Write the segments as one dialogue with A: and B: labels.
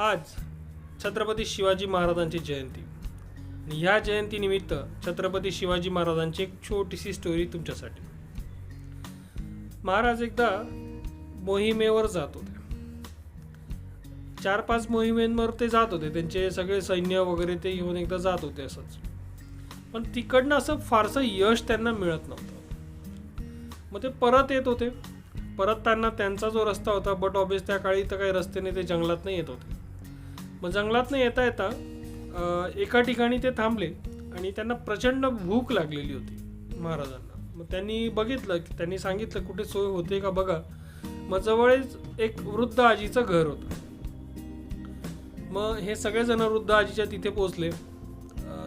A: आज छत्रपती शिवाजी महाराजांची जयंती. आणि ह्या जयंतीनिमित्त छत्रपती शिवाजी महाराजांची एक छोटीशी स्टोरी तुमच्यासाठी. महाराज एकदा मोहिमेवर जात होते. चार पाच मोहिमेंवर ते जात होते. त्यांचे सगळे सैन्य वगैरे ते घेऊन एकदा जात होते असंच. पण तिकडनं असं फारसं यश त्यांना मिळत नव्हतं. मग ते परत येत होते. परत त्यांना त्यांचा जो रस्ता होता बट ऑबियस त्या काळी तर काही रस्त्याने ते जंगलात नाही येत होते. मग जंगलातनं येता येता एका ठिकाणी ते थांबले आणि त्यांना प्रचंड भूक लागलेली होती महाराजांना. मग त्यांनी बघितलं की त्यांनी सांगितलं कुठे सोय होते का बघा. मग जवळच एक वृद्ध आजीचं घर होतं. मग हे सगळेजण वृद्ध आजीच्या तिथे पोचले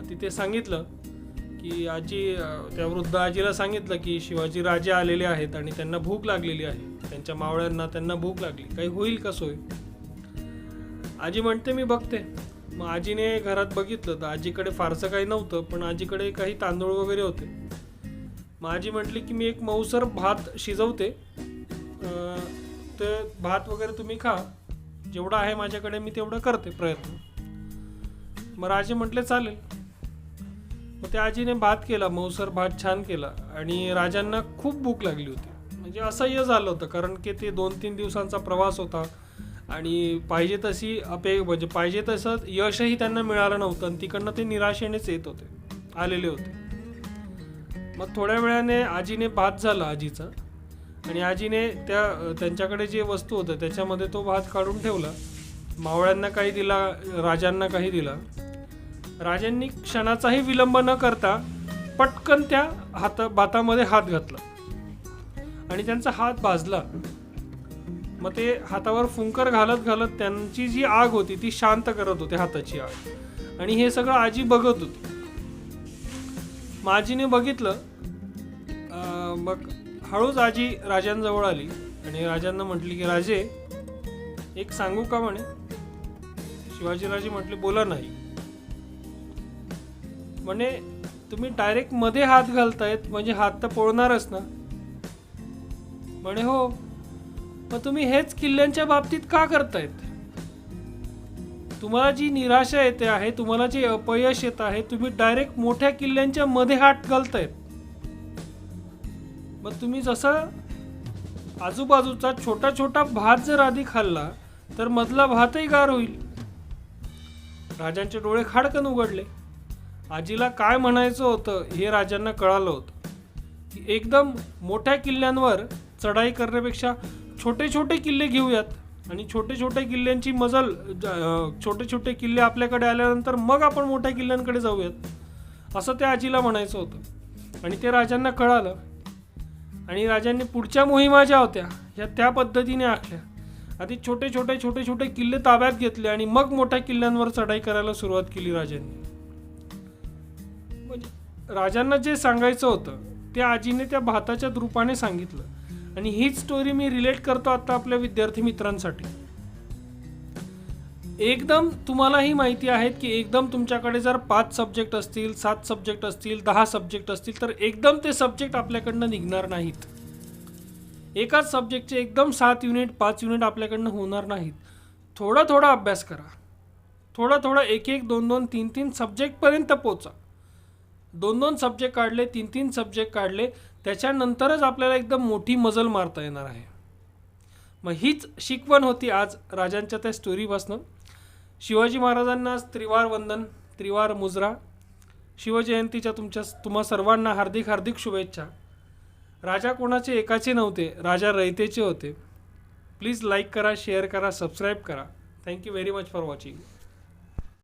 A: तिथे सांगितलं की आजी त्या वृद्ध आजीला सांगितलं की शिवाजी राजे आलेले आहेत आणि त्यांना भूक लागलेली आहे. त्यांच्या मावळ्यांना त्यांना भूक लागली. काही होईल का सोय? आजी म्हणते मी बघते. मग आजीने घरात बघितलं तर आजीकडे फारसं काही नव्हतं पण आजीकडे काही तांदूळ वगैरे होते. मग आजी म्हटली की मी एक मऊसर भात शिजवते. तर ते भात वगैरे तुम्ही खा. जेवढं आहे माझ्याकडे मी तेवढं करते प्रयत्न. मग राजे म्हटले चालेल. मग त्या आजीने भात केला मऊसर भात छान केला आणि राजांना खूप भूक लागली होती. म्हणजे असह्य झालं होतं कारण की ते दोन तीन दिवसांचा प्रवास होता. आणि पाहिजे तशी अपे म्हणजे पाहिजे तसं यशही त्यांना मिळालं नव्हतं आणि तिकडनं ते निराशेनेच येत होते आलेले होते. मग थोड्या वेळाने आजीने भात झाला आजीचा आणि आजीने त्या त्यांच्याकडे जे वस्तू होतं त्याच्यामध्ये तो भात काढून ठेवला. मावळ्यांना काही दिला राजांना काही दिला. राजांनी क्षणाचाही विलंब न करता पटकन त्या हात भातामध्ये हात घातला. आणि त्यांचा हात भाजला. मग ते हातावर फुंकर घालत घालत त्यांची जी आग होती ती शांत करत होते हाताची आग. आणि हे सगळं आजी बघत होती. मग आजीने बघितलं मग हळूच आजी राजांजवळ आली. आणि राजांना म्हटली की राजे एक सांगू का म्हणे? शिवाजीराजे म्हटले बोला नाही. म्हणे तुम्ही डायरेक्टमध्ये हात घालतायत म्हणजे हात तर पोळणारच ना. म्हणे हो मग तुम्ही हेच किल्ल्यांच्या बाबतीत का करतायत? तुम्हाला जी निराशा येते आहे तुम्हाला जे अपयश येत आहे तुम्ही डायरेक्ट मोठ्या किल्ल्यांच्या मध्ये हात घालतायत. मग तुम्ही जसं आजूबाजूचा छोटा छोटा भात जर आधी खाल्ला तर मधला भातही गार होईल. राजांचे डोळे खाडकन उघडले. आजीला काय म्हणायचं होतं हे राजांना कळालं होतं. की एकदम मोठ्या किल्ल्यांवर चढाई करण्यापेक्षा छोटे छोटे किल्ले घेऊयात. आणि छोटे छोटे किल्ल्यांची मजल छोटे छोटे किल्ले आपल्याकडे आल्यानंतर मग आपण मोठ्या किल्ल्यांकडे जाऊयात. असं त्या आजीला म्हणायचं होतं. आणि ते राजांना कळालं. आणि राजांनी पुढच्या मोहिमा ज्या होत्या ह्या त्या पद्धतीने आखल्या. आधी छोटे छोटे छोटे छोटे किल्ले ताब्यात घेतले आणि मग मोठ्या किल्ल्यांवर चढाई करायला सुरुवात केली राजांनी. म्हणजे राजांना जे सांगायचं होतं ते आजीने त्या भाताच्या रूपाने सांगितलं. आणि हीच स्टोरी मी रिलेट करतो आता आपल्या विद्यार्थी मित्रांसाठी. एकदम तुम्हालाही माहिती आहेत की एकदम तुमच्याकडे जर पाच सब्जेक्ट असतील सात सब्जेक्ट असतील दहा सब्जेक्ट असतील तर एकदम ते सब्जेक्ट आपल्याकडनं निघणार नाहीत. एकाच सब्जेक्टचे एकदम सात युनिट पाच युनिट आपल्याकडनं होणार नाहीत. थोडा थोडा अभ्यास करा. थोडा थोडा एक एक दोन दोन तीन तीन सब्जेक्टपर्यंत पोचा. दोन दोन सब्जेक्ट काढले तीन तीन सब्जेक्ट काढले त्याच्यानंतरच आपल्याला एकदम मोठी मजल मारता येणार आहे. मग हीच शिकवण होती आज राजांच्या त्या स्टोरीपासनं शिवाजी महाराजांना त्रिवार वंदन त्रिवार मुजरा शिवजयंतीच्या तुमच्या तुम्हा सर्वांना हार्दिक हार्दिक शुभेच्छा. राजा कोणाचे? एकाचे नव्हते. राजा रयतेचे होते. प्लीज लाईक करा शेअर करा सबस्क्राईब करा. Thank you very much for watching.